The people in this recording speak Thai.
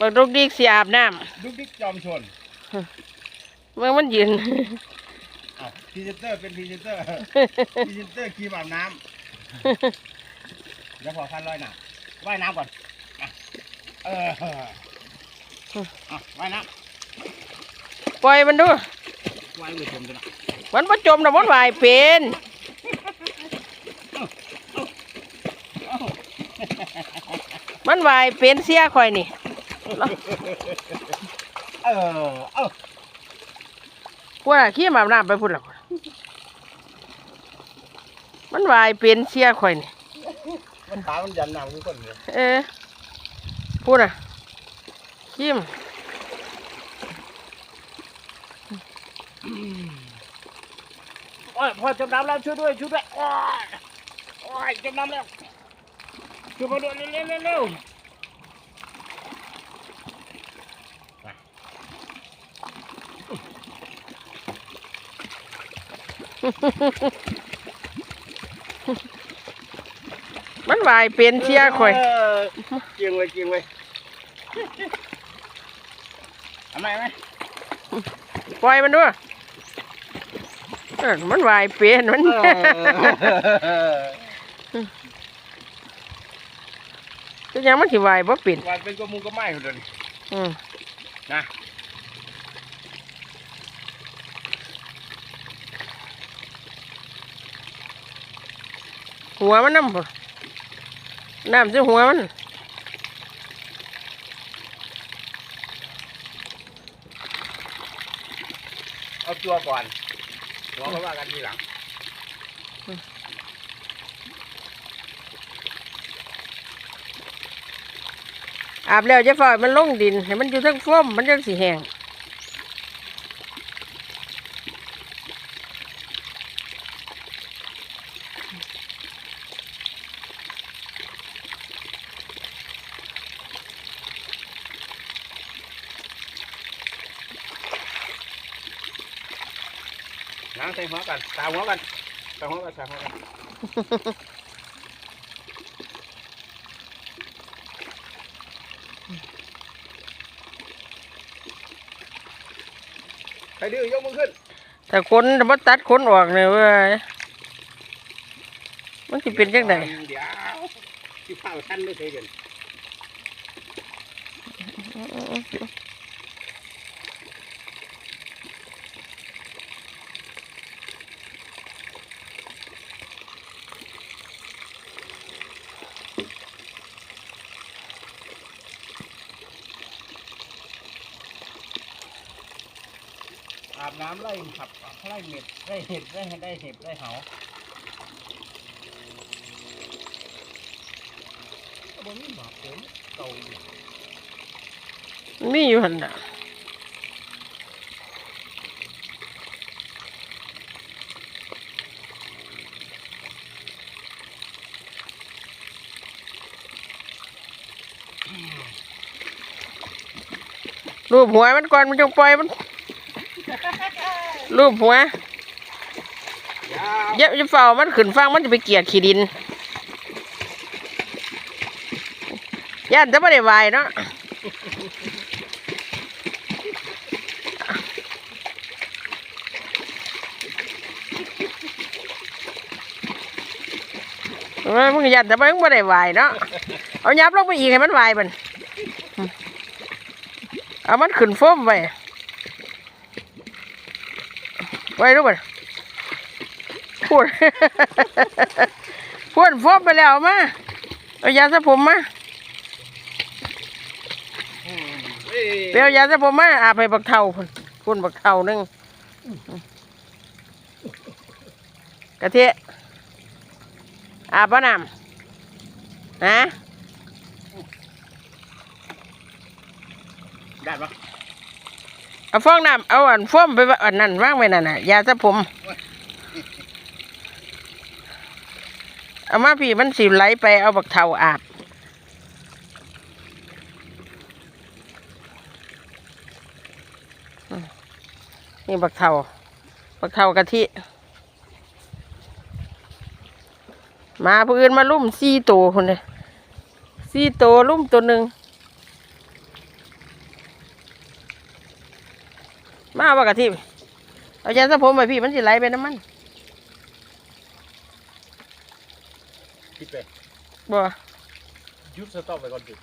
บักดุกดิกสิอาบน้ดุกดิกจอมชนำเมื่อมันยืนอ้าวพรีเซนเตอร์เป็นพรีเซนเตอร์พรีเซนเตอร์ครีมอาบน้ำเดี๋ยวพอพันร้อยหนาว่ายน้ำก่อนอะเอออะว่ายน้ปล่อยมันดูำว่ายมือชมจะนะมันบ่จมนะมันว่ายเป็น มันว่ายเป็นเสียข่อยนี่ เออเออพวกน่ะขี้มาบน้ำไปพุ่นละพุ่นมันว่ายเป็นเสียข่อยนี่ มันขามันยันน้ำทุกคนเลยเออพูดอะขี้มโอ้ยพอจมน้ำแล้วช่วยด้วยช่วยด้วยโอ้ยโอ้ยจมน้ำแล้ว ช่วยมาด้วยเร็วเร็วเร็วเร็วมันว่ายเป็นเสียข่อยเเกียงเลยเกียงเลยทำไมไหมปล่อยมันด้วยเออมันว่ายเป็นมัน จะยังมันสิว่ายบ่เป็นวันเป็นกระมุงกระไม้คนเดียวนี่อืมนะหัวมันน้ำบ่น้ำจะหัวมันเอาตัวก่อนหัวเขาว่ากันทีหลัง อาบแล้วจะฝ่ายมันลงดินให้มันอยู่ทั้งฟ้อมมันจังสิแห้งล้างใส่หัวกันตาหัวกันตาหัวกันตาหัวกัน ใครดื้อยกมือขึ้น แต่คนมาตัดขนออกเนี่ยเว้ยมันสิเป็นจังไดเดี๋ยวที่ข้าวท่านไม่เคยเห็น น้ำไล่ขับไล่เม็ดไล่เห็ดไล่ได้เห็บไล่เหาบนนี้หมาผมเก่าอยู่มันมีอยู่หั่นน่ะรูปหัวมันก่อนมันจงปล่อยมัน รูปหัวยาวอย่าอย่าเฝ้ามันขึ้นฟังมันจะไปเกียกขี้ดินย่านจะไม่ได้วายเนาะเอ้ยมึงยันแต่มึงไม่ได้วายเนาะเอายับลงไปอีกให้มันวายมันเอามันขึ้นฟ้มไว้ ไว้รู้ป่ะพูดพูดฟอบไปแล้วมาเอายาสระผมมาเอ้ยไปเอายาสระผมมาอาบให้บักเท่าพุ่นพุ่นบักเท่านึงกะเทะอาบปะน้ำนะได้ปะ เอาฟองน้ำเอาอันฟ้อมไปอันนั้นว่างไว้นั่นน่ะยาสระผม เอามาพี่มันสิไหลไปเอาบักเทาอาบนี่บักเทาบักเทากะทิ มาผู้อื่นมาลุ่มสี่ตัวคนเลยสี่ตัวลุ่มตัวหนึ่ง มา ว่ากะทิเอาใจสะผมไปพี่มันสิไหลไปน้ำมันคิดไปบ่ยุดสต็อปไปก่อนสิ